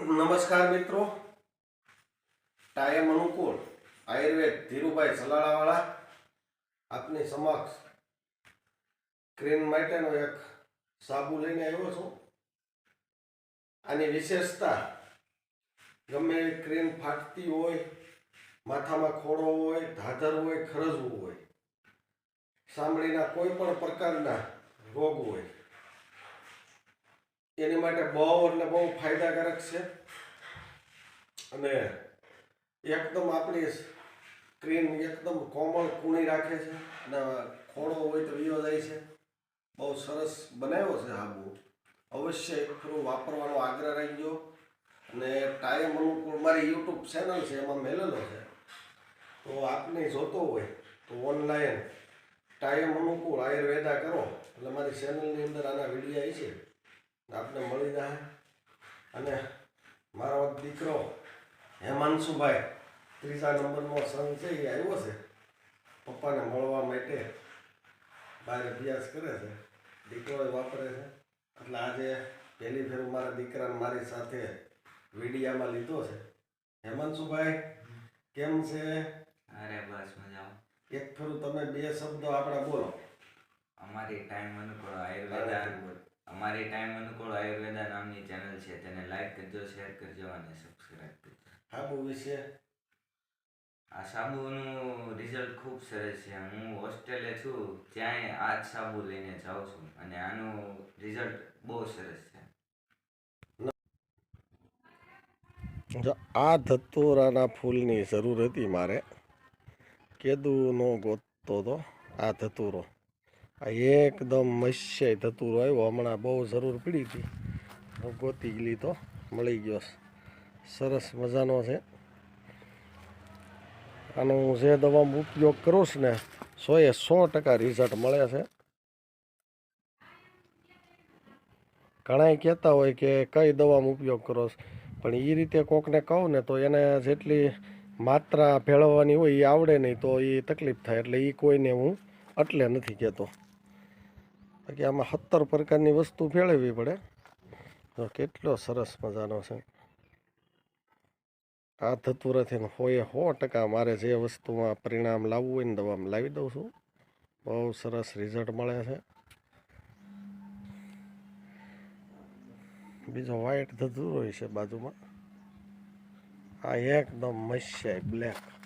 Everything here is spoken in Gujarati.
નમસ્કાર મિત્રો. ટાયમ અનુકૂળ. આયુર્વેદ ધીરુભાઈ સલાળાવાળા આપની સમક્ષ ક્રીમ માટેનો એક સાબુ લઈને આવ્યો છું. આની વિશેષતા, ગમે એવી ક્રીમ ફાટતી હોય, માથામાં ખોડો હોય, ધાધર હોય, ખરજવું હોય ચામડીના કોઈ પણ પ્રકારના રોગ હોય એની માટે બહુ એટલે બહુ ફાયદાકારક છે. અને એકદમ આપણી સ્ક્રીન એકદમ કોમળ કૂણી રાખે છે અને ખોડો હોય તો વિયો જાય છે. બહુ સરસ બનાવ્યો છે હાબુ અવશ્ય એક વાપરવાનો આગ્રહ રાખજો. અને ટાઈમ અનુકૂળ મારી યુટ્યુબ ચેનલ છે, એમાં મેલેલો છે. તો આપને જોતો હોય તો ઓનલાઈન ટાઈમ અનુકૂળ આયુર્વેદા કરો. એટલે મારી ચેનલની અંદર આના વીડિયો આવી છે. આપને મળી જાય અને મારો દીકરો હેમાંશુભાઈ ત્રીજા નંબરનો સન છે એ આવ્યો છે. પપ્પાને મળવા માટે બહાર અભ્યાસ કરે છે. દીકરો વાપરે છે. એટલે આજે પહેલી ફેર મારા દીકરાને મારી સાથે વીડિયામાં લીધો છે. હેમાંશુભાઈ કેમ છે? અરે બસ મજામાં. એક ફેરું તમે બે શબ્દો આપણા બોલો. અમારી ટાઈમ અનુકૂળ આયુર્વેદા. અમારી ટાઈમ અનુકૂળ આયુર્વેદા નામની ચેનલ છે તેને લાઈક કરજો શેર કરજો અને સબસ્ક્રાઇબ કરજો. હાબુ વિશે આ સાબુનું રિઝલ્ટ ખૂબ સરસ છે. હું હોસ્ટેલે છું ત્યાંય આ જ સાબુ લઈને જાઉં છું અને આનું રિઝલ્ટ બહુ સરસ છે. જો આ ધતુરાના ફૂલની જરૂર હતી મારે. કેદુનો ગોતતો હતો આ ધતુરો. આ એકદમ મસ્ય ધતુરો આવ્યો. હમણાં બહુ જરૂર પડી હતી. ગોતી લીધો મળી ગયો સરસ મજાનો છે. આનો હું જે દવામાં ઉપયોગ કરું છું ને, સો એ સો ટકા રિઝલ્ટ મળે છે. ઘણાય કહેતા હોય કે કઈ દવામાં ઉપયોગ કરો પણ એ રીતે કોકને કહું ને તો એને જેટલી માત્રા ભેળવવાની હોય એ આવડે નહીં તો એ તકલીફ થાય. એટલે એ કોઈને હું એટલે નથી કહેતો. બાકી આમાં સત્તર પ્રકારની વસ્તુ ફેળવવી પડે. તો કેટલો સરસ મજાનો છે. આ ધતુરાથી હોય સો ટકા મારે જે વસ્તુમાં પરિણામ લાવવું હોય ને દવામાં લાવી દઉં છું. બહુ સરસ રિઝલ્ટ મળે છે. બીજો વ્હાઈટ હોય છે બાજુમાં. આ એકદમ મસ્યાય બ્લેક